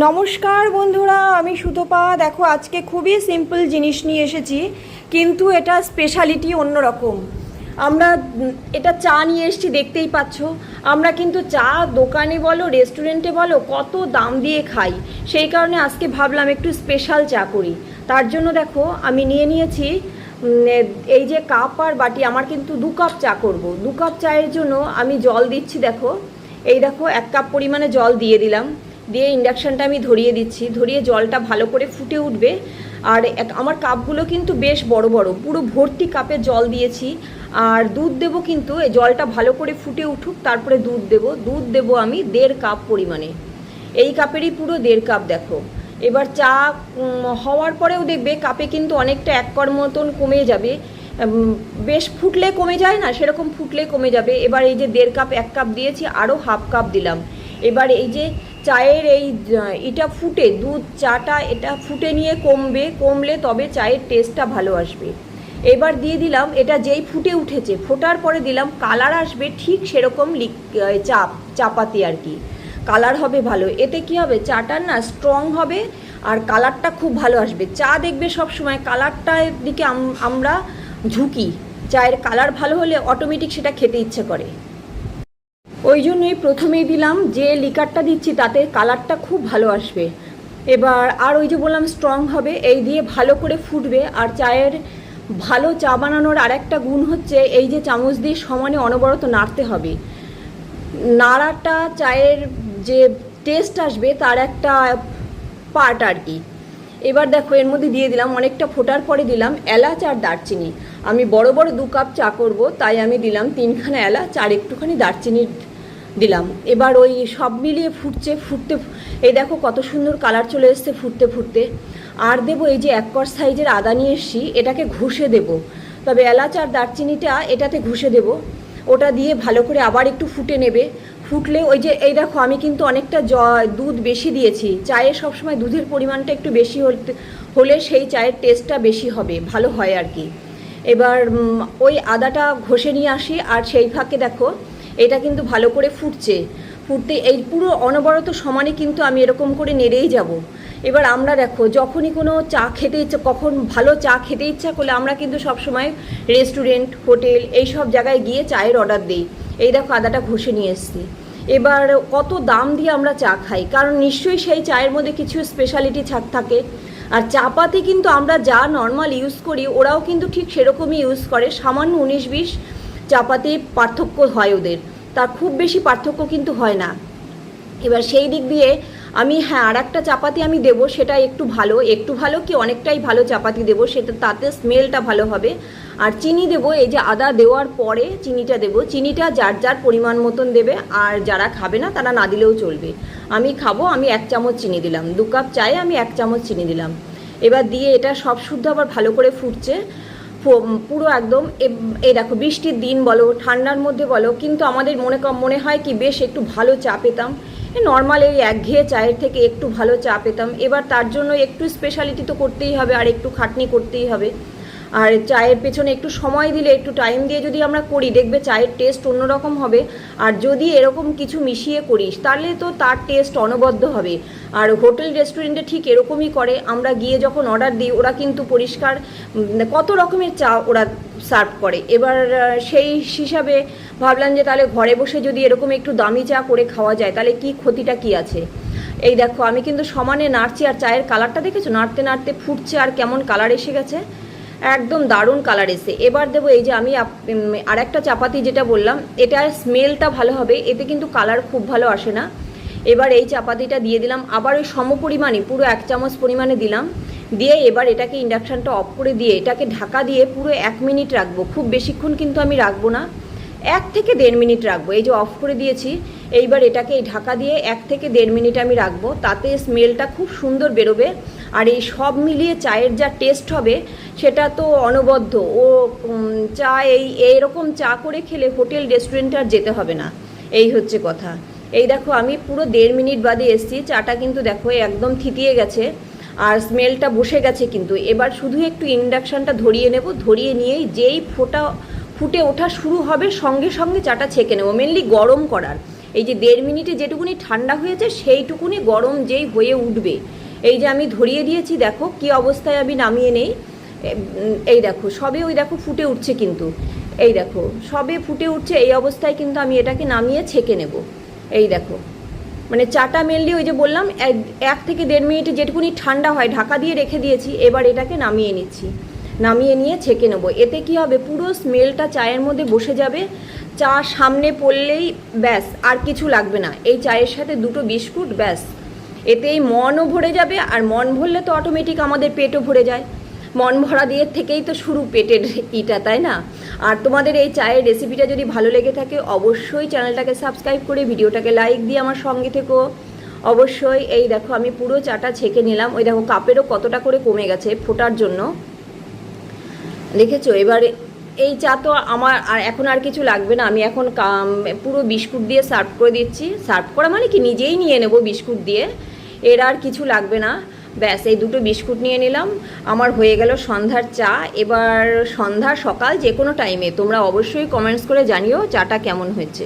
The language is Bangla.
নমস্কার বন্ধুরা, আমি সুতপা। দেখো, আজকে খুবই সিম্পল জিনিস নিয়ে এসেছি, কিন্তু এটা স্পেশালিটি অন্যরকম। আমরা, এটা চা নিয়ে এসেছি, দেখতেই পাচ্ছ। আমরা কিন্তু চা দোকানে বলো রেস্টুরেন্টে বলো, কত দাম দিয়ে খাই। সেই কারণে আজকে ভাবলাম একটু স্পেশাল চা করি। তার জন্য দেখো, আমি নিয়ে নিয়েছি এই যে কাপ আর বাটি, আমার কিন্তু দু কাপ চা করব। দু কাপ চায়ের জন্য আমি জল দিচ্ছি, দেখো। এই দেখো, এক কাপ পরিমাণে জল দিয়ে দিলাম। দিয়ে ইন্ডাকশানটা আমি ধরিয়ে দিচ্ছি। ধরিয়ে জলটা ভালো করে ফুটে উঠবে। আর এক- আমার কাপগুলো কিন্তু বেশ বড় বড়, পুরো ভর্তি কাপে জল দিয়েছি। আর দুধ দেবো কিন্তু জলটা ভালো করে ফুটে উঠুক, তারপরে দুধ দেবো। দুধ দেবো আমি দেড় কাপ পরিমাণে। এই কাপেরই পুরো দেড় কাপ দেখো। এবার চা হওয়ার পরেও দেখবে কাপে কিন্তু অনেকটা এক কর মতন কমে যাবে। বেশ ফুটলে কমে যায় না, সেরকম ফুটলে কমে যাবে। এবার এই যে দেড় কাপ, এক কাপ দিয়েছি আরও হাফ কাপ দিলাম। এবার এই যে চায়ের এই এটা ফুটে, দুধ, চাটা এটা ফুটে নিয়ে কমবে, কমলে তবে চায়ের টেস্টটা ভালো আসবে। এবার দিয়ে দিলাম, এটা যেই ফুটে উঠেছে, ফোটার পরে দিলাম কালার আসবে ঠিক সেরকম লিক- চাপ, চাপাতি আর কি। কালার হবে ভালো, এতে কি হবে চাটার না স্ট্রং হবে আর কালারটা খুব ভালো আসবে। চা দেখবে সব সময় কালারটার দিকে আম- আমরা ঝুঁকি, চায়ের কালার ভালো হলে অটোমেটিক সেটা খেতে ইচ্ছে করে। ওই জন্যই প্রথমেই দিলাম, যে লিকারটা দিচ্ছি তাতে কালারটা খুব ভালো আসবে। এবার আর ওই যে বললাম স্ট্রং হবে, এই দিয়ে ভালো করে ফুটবে। আর চায়ের ভালো চা বানানোর আরেকটা গুণ হচ্ছে, এই যে চামচ দিয়ে সমানে অনবরত নাড়তে হবে। নাড়াটা চায়ের যে টেস্ট আসবে, তার একটা পার্ট আর কি। এবার দেখো, এর মধ্যে দিয়ে দিলাম, অনেকটা ফোটার পরে দিলাম এলাচ আর দারচিনি। আমি বড় বড় দু কাপ চা করব, তাই আমি দিলাম তিনখানা এলাচ আর একটুখানি দারচিনি দিলাম। এবার ওই সব মিলিয়ে ফুটছে, ফুটতে এই দেখো কত সুন্দর কালার চলে এসছে ফুটতে ফুটতে। আর দেবো এই যে এক কর সাইজের আদা নিয়ে এসছি, এটাকে ঘষে দেবো। তবে এলাচ আর দারচিনিটা এটাতে ঘষে দেবো। ওটা দিয়ে ভালো করে আবার একটু ফুটে নেবে। ফুটলে ওই যে, এই দেখো আমি কিন্তু অনেকটা জ দুধ বেশি দিয়েছি। চায়ে সবসময় দুধের পরিমাণটা একটু বেশি হলে সেই চায়ের টেস্টটা বেশি হবে, ভালো হয় আর কি। এবার ওই আদাটা ঘষে নিয়ে আসি, আর সেই ফাঁকে দেখো এটা কিন্তু ভালো করে ফুটছে। ফুটতে এই পুরো অনবরত সমানে কিন্তু আমি এরকম করে নেড়েই যাব। এবার আমরা দেখো, যখনই কোনো চা খেতে ইচ্ছা, কখন ভালো চা খেতে ইচ্ছা করলে আমরা কিন্তু সবসময় রেস্টুরেন্ট হোটেল এই সব জায়গায় গিয়ে চায়ের অর্ডার দিই। এই দেখো আদাটা ঘষে নিয়ে এসছি। এবার কত দাম দিয়ে আমরা চা খাই? কারণ নিশ্চয়ই সেই চায়ের মধ্যে কিছু স্পেশালিটি ছাক থাকে। আর চা পাতি কিন্তু আমরা যা নর্মাল ইউজ করি, ওরাও কিন্তু ঠিক সেরকমই ইউজ করে। সামান্য উনিশ বিশ চাপাতির পার্থক্য হয় ওদের। তার খুব বেশি পার্থক্য কিন্তু হয় না। এবার সেই দিক দিয়ে আমি হ্যাঁ আর একটা চাপাতি আমি দেবো, সেটা একটু ভালো। একটু ভালো কি অনেকটাই ভালো চাপাতি দেবো, সেটা তাতে স্মেলটা ভালো হবে। আর চিনি দেবো, এই যে আদা দেওয়ার পরে চিনিটা দেবো। চিনিটা যার যার পরিমাণ মতন দেবে, আর যারা খাবে না, তারা না দিলেও চলবে। আমি খাব, আমি এক চামচ চিনি দিলাম। দু কাপ চায়ে আমি এক চামচ চিনি দিলাম। এবার দিয়ে এটা সব শুদ্ধ আবার ভালো করে ফুটছে। পুরো একদম এই দেখো বৃষ্টির দিন বলো, ঠান্ডার মধ্যে বলো, কিন্তু আমাদের মনে কম মনে হয় কি বেশ একটু ভালো চা পেতাম। নর্মাল এই একঘেয়ে চায়ের থেকে একটু ভালো চা পেতাম। এবার তার জন্য একটু স্পেশালিটি তো করতেই হবে আর একটু খাটনি করতেই হবে। আর চায়ের পেছনে একটু সময় দিলে, একটু টাইম দিয়ে যদি আমরা করি, দেখবে চায়ের টেস্ট অন্যরকম হবে। আর যদি এরকম কিছু মিশিয়ে করিস, তাহলে তো তার টেস্ট অনবদ্য হবে। আর হোটেল রেস্টুরেন্টে ঠিক এরকমই করে। আমরা গিয়ে যখন অর্ডার দিই, ওরা কিন্তু পরিষ্কার কত রকমের চা ওরা সার্ভ করে। এবার সেই হিসাবে ভাবলাম যে তাহলে ঘরে বসে যদি এরকম একটু দামি চা করে খাওয়া যায়, তাহলে কি ক্ষতিটা কি আছে? এই দেখো, আমি কিন্তু সমানে নাড়ছি। আর চায়ের কালারটা দেখেছ? নাড়তে নাড়তে ফুটছে। আর কেমন কালার এসে গেছে? একদম দারুণ কালার এসে এবার দেবো এই যে আমি আর একটা চাপাতি যেটা বললাম, এটা স্মেলটা ভালো হবে, এতে কিন্তু কালার খুব ভালো আসে না। এবার এই চাপাতিটা দিয়ে দিলাম, আবার ওই সম পরিমাণে পুরো এক চামচ পরিমাণে দিলাম। দিয়ে এবার এটাকে ইন্ডাকশানটা অফ করে দিয়ে, এটাকে ঢাকা দিয়ে পুরো এক মিনিট রাখব। খুব বেশিক্ষণ কিন্তু আমি রাখব না। এক থেকে দেড় মিনিট রাখব। এই যে অফ করে দিয়েছি, এইবার এটাকে এই ঢাকা দিয়ে এক থেকে দেড় মিনিট আমি রাখব। তাতে স্মেলটা খুব সুন্দর বেরোবে। আর এই সব মিলিয়ে চায়ের যা টেস্ট হবে, সেটা তো অনবদ্য। ও চা এই, এইরকম চা করে খেলে হোটেল রেস্টুরেন্টে আর যেতে হবে না। এই হচ্ছে কথা। এই দেখো, আমি পুরো দেড় মিনিট বাদে এসছি। চাটা কিন্তু দেখো, একদম থিতিয়ে গেছে। আর স্মেলটা বসে গেছে কিন্তু। এবার শুধু একটু ইন্ডাকশানটা ধরিয়ে নেব। ধরিয়ে নিয়েই যেই ফোটা ফুটে ওঠা শুরু হবে, সঙ্গে সঙ্গে চাটা ছেঁকে নেব। মেনলি গরম করার। এই যে দেড় মিনিটে যেটুকুনি ঠান্ডা হয়েছে, সেইটুকুনি গরম যেই হয়ে উঠবে। এই যে আমি ধরিয়ে দিয়েছি, দেখো কি অবস্থায় আমি নামিয়ে নেই। এই দেখো, সবে ওই দেখো ফুটে উঠছে কিন্তু। এই দেখো, সবে ফুটে উঠছে, এই অবস্থায় কিন্তু আমি এটাকে নামিয়ে ছেঁকে নেব। এই দেখো মানে চাটা মেনলি ওই যে বললাম এক- থেকে দেড় মিনিটে যেটুকুনি ঠান্ডা হয়, ঢাকা দিয়ে রেখে দিয়েছি, এবার এটাকে নামিয়ে নিচ্ছি। নামিয়ে নিয়ে ছেঁকে নেব। এতে কি হবে? পুরো স্মেলটা চায়ের মধ্যে বসে যাবে। চা সামনে পড়লেই ব্যাস, আর কিছু লাগবে না। এই চায়ের সাথে দুটো বিস্কুট, ব্যাস। এতেই মনও ভরে যাবে, আর মন ভরলে তো অটোমেটিক আমাদের পেটও ভরে যায়। মন ভরা দিয়ে থেকেই তো শুরু পেটের ইটা, তাই না? আর তোমাদের এই চায়ের রেসিপিটা যদি ভালো লেগে থাকে, অবশ্যই চ্যানেলটাকে সাবস্ক্রাইব করে ভিডিওটাকে লাইক দিয়ে আমার সঙ্গে থেকো। অবশ্যই এই দেখো, আমি পুরো চাটা ছেঁকে নিলাম। ওই দেখো, কাপেরও কতটা করে কমে গেছে ফোটার জন্য। দেখেছ এবারে এই চা তো আমার আর এখন আর কিছু লাগবে না। আমি এখন পুরো বিস্কুট দিয়ে সার্ভ করে দিচ্ছি। সার্ভ করা মানে কি? নিজেই নিয়ে নেব বিস্কুট দিয়ে। এর আর কিছু লাগবে না। ব্যাস, এই দুটো বিস্কুট নিয়ে নিলাম। আমার হয়ে গেল সন্ধ্যার চা। এবার সন্ধ্যা সকাল যে কোনো টাইমে তোমরা অবশ্যই কমেন্টস করে জানিও চাটা কেমন হয়েছে।